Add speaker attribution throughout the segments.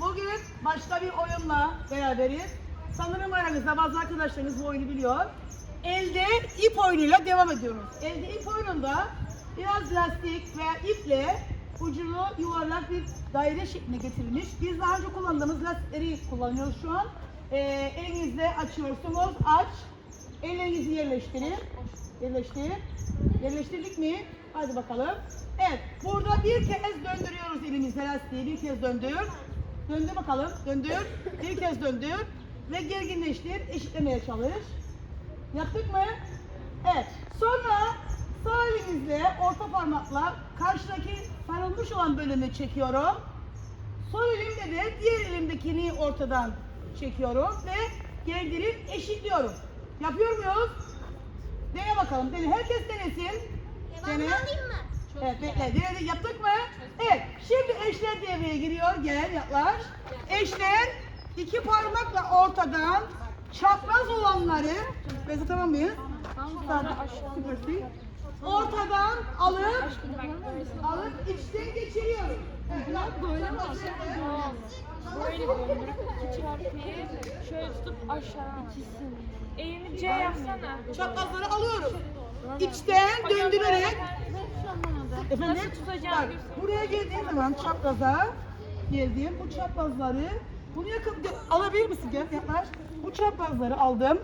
Speaker 1: Bugün başka bir oyunla beraberiz. Sanırım aranızda bazı arkadaşlarınız bu oyunu biliyor. Elde ip oyunuyla devam ediyoruz. Elde ip oyununda biraz lastik veya iple ucunu yuvarlak bir daire şekline getirilmiş. Biz daha önce kullandığımız lastikleri kullanıyoruz şu an. Ee, elinizle açıyorsunuz. Aç. Ellerinizi yerleştirin. Yerleştir. Yerleştirdik mi? Hadi bakalım. Evet. Burada bir kez döndürüyoruz elimizle lastiği. Bir kez döndür. Döndür bakalım. Döndür. Bir kez döndür. Ve gerginleştir. Eşitlemeye çalış. Yaptık mı? Evet. Sonra sağ elimizle orta parmakla karşıdaki sarılmış olan bölümü çekiyorum. Sol elimde de diğer elimdekini ortadan çekiyorum ve gerdirip eşitliyorum. Yapıyor muyuz? Dene bakalım. Dene. Herkes denesin. Dene. Evet bekle. Denedi. Yaptık mı? Evet. Eşler devreye giriyor. Gel yaklaş. Eşler iki parmakla ortadan çapraz olanları Beze tamam mıyız? Ortadan alıp alıp içten geçiriyoruz. Evet.
Speaker 2: Böyle mi Böyle şöyle tutup aşağı Eğimi C yapsana.
Speaker 1: Çaprazları alıyoruz. İçten döndürerek Efendim? Bak, buraya geldiğin zaman çapraza geldiğim bu çaprazları bunu yakın alabilir misin gel yaklaş. Bu çaprazları aldım.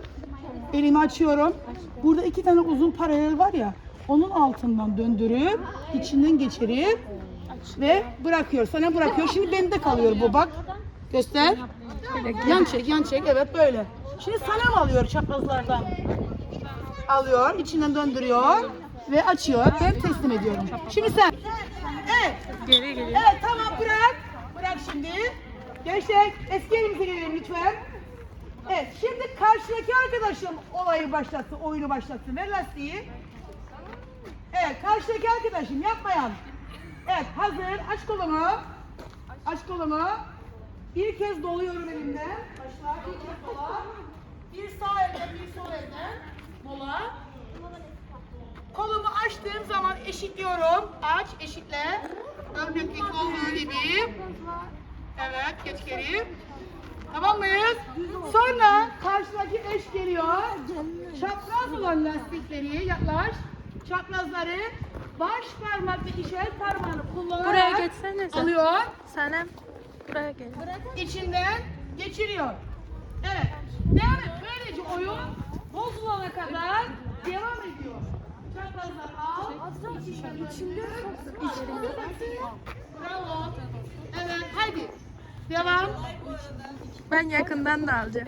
Speaker 1: Elimi açıyorum. Burada iki tane uzun paralel var ya. Onun altından döndürüp içinden geçirip ve bırakıyor. Sana bırakıyor. Şimdi bende kalıyor bu bak. Göster. Yan çek, yan çek. Evet böyle. Şimdi sana mı alıyor çaprazlardan? Alıyor, içinden döndürüyor ve açıyor. Ben teslim ediyorum. Şimdi sen. Evet.
Speaker 2: Geri geliyor.
Speaker 1: Evet tamam bırak. Bırak şimdi. Gençler eski yerimize gelelim lütfen. Evet şimdi karşıdaki arkadaşım olayı başlatsın, oyunu başlatsın. Ver lastiği. Evet karşıdaki arkadaşım yapmayan. Evet hazır. Aç kolumu. Aç kolumu. Bir kez doluyorum elimde. Başla. Bir kez dola. Bir sağ elden bir sol elden. Mola. Kolumu açtığım zaman eşitliyorum. Aç, eşitle. Örnekteki olduğu gibi. Evet, geç geri. Tamam mıyız? Sonra karşıdaki eş geliyor. Çapraz olan lastikleri yaklaş. Çaprazları baş parmak ve işaret parmağını kullanarak
Speaker 2: Buraya geçsene sen.
Speaker 1: alıyor.
Speaker 2: Sanem buraya gel.
Speaker 1: içinden geçiriyor. Evet. Devam et. Böylece oyun bozulana kadar devam ediyor. Çaprazlar al. İçinden içinde. Bravo. Evet. Hadi. Devam.
Speaker 2: Ben yakından da alacağım.